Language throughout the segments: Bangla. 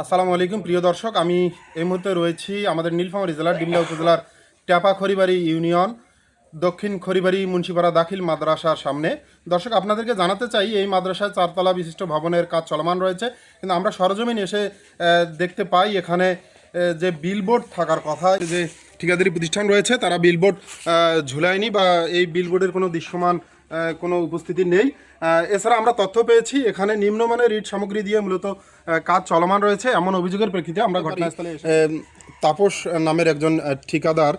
আসসালামু আলাইকুম, প্রিয় দর্শক। আমি এই মুহূর্তে রয়েছি আমাদের নীলফামারী জেলার, ডিমলা উপজেলার ট্যাপা খড়িবাড়ি ইউনিয়ন, দক্ষিণ খড়িবাড়ি মুন্সিপাড়া দাখিল মাদ্রাসার সামনে। দর্শক, আপনাদেরকে জানাতে চাই, এই মাদ্রাসায় চারতলা বিশিষ্ট ভবনের কাজ চলমান রয়েছে। কিন্তু আমরা সরজমিন এসে দেখতে পাই এখানে যে বিলবোর্ড থাকার কথা যে ঠিকাদারি প্রতিষ্ঠান রয়েছে, তারা বিলবোর্ড ঝুলায়নি বা এই বিলবোর্ডের কোনো দৃশ্যমান কোনো উপস্থিতি নেই। এছাড়া আমরা তথ্য পেয়েছি এখানে নিম্নমানের ইট সামগ্রী দিয়ে মূলত কাজ চলমান রয়েছে। এমন অভিযোগের প্রেক্ষিতে আমরা ঘটনাস্থলে তাপস নামের একজন ঠিকাদার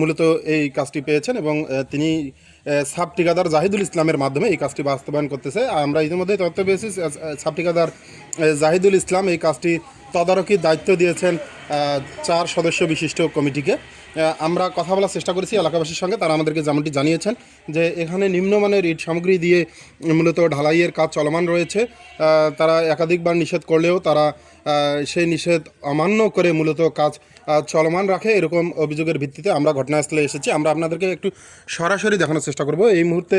মূলত এই কাজটি পেয়েছেন এবং তিনি সাব ঠিকাদার জাহিদুল ইসলামের মাধ্যমে এই কাজটি বাস্তবায়ন করতেছে। আমরা ইতিমধ্যে তথ্য পেয়েছি সাব ঠিকাদার জাহিদুল ইসলাম এই কাজটি তদারকির দায়িত্ব দিয়েছেন। চার সদস্য বিশিষ্ট কমিটিকে। আমরা কথা বলার চেষ্টা করেছি এলাকাবাসীর সঙ্গে, তারা আমাদেরকে যেমনটি জানিয়েছেন যে এখানে নিম্নমানের ইট সামগ্রী দিয়ে মূলত ঢালাইয়ের কাজ চলমান রয়েছে। তারা একাধিকবার নিষেধ করলেও তারা সেই নিষেধ অমান্য করে মূলত কাজ চলমান রাখে, এরকম অভিযোগের ভিত্তিতে আমরা ঘটনাস্থলে এসেছি। আমরা আপনাদেরকে একটু সরাসরি দেখানোর চেষ্টা করব। এই মুহূর্তে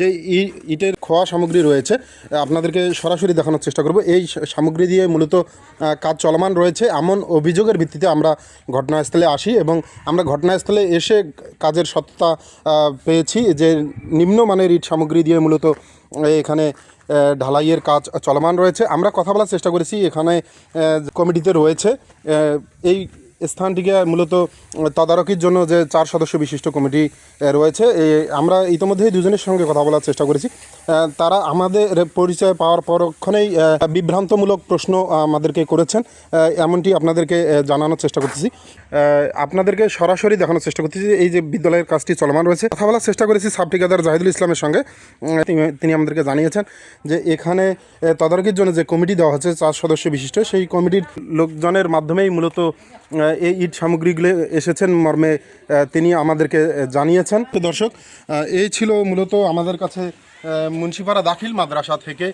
যে ইটের খোয়া সামগ্রী রয়েছে আপনাদেরকে সরাসরি দেখানোর চেষ্টা করব। এই সামগ্রী দিয়ে মূলত কাজ চলমান রয়েছে এমন অভিযোগের ভিত্তিতে আমরা ঘটনাস্থলে আসি এবং আমরা ঘটনাস্থলে এসে কাজের সত্যতা পেয়েছি যে নিম্নমানের ইট সামগ্রী দিয়ে মূলত এখানে ঢালাইয়ের কাজ চলমান রয়েছে। আমরা কথা বলার চেষ্টা করেছি এখানে কমিটিতে রয়েছে। এই স্থানটিকে মূলত তদারকির জন্য যে চার সদস্য বিশিষ্ট কমিটি রয়েছে আমরা ইতিমধ্যেই দুজনের সঙ্গে কথা বলার চেষ্টা করেছি। তারা আমাদের পরিচয় পাওয়ার পরক্ষণেই বিভ্রান্তমূলক প্রশ্ন আমাদেরকে করেছেন এমনটি আপনাদেরকে জানানোর চেষ্টা করতেছি। আপনাদেরকে সরাসরি দেখানোর চেষ্টা করতেছি এই যে বিদ্যালয়ের কাজটি চলমান রয়েছে। কথা বলার চেষ্টা করেছি সাব ঠিকাদার জাহিদুল ইসলামের সঙ্গে তিনি- আমাদেরকে জানিয়েছেন যে এখানে তদারকির জন্য যে কমিটি দেওয়া হচ্ছে, চার সদস্য বিশিষ্ট, সেই কমিটির লোকজনের মাধ্যমেই মূলত এই ইট সামগ্রীগুলো এসেছেন মর্মে তিনি আমাদেরকে জানিয়েছেন। দর্শক এই ছিল মূলত আমাদের কাছে মুন্সিপাড়া দাখিল মাদ্রাসা থেকে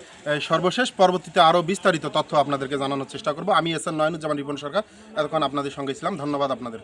সর্বশেষ। পরবর্তীতে আরও বিস্তারিত তথ্য আপনাদেরকে জানানোর চেষ্টা করব। আমি এস এন নয়নুজ্জামান রিপন সরকার, এতক্ষণ আপনাদের সঙ্গে ছিলাম। ধন্যবাদ আপনাদের।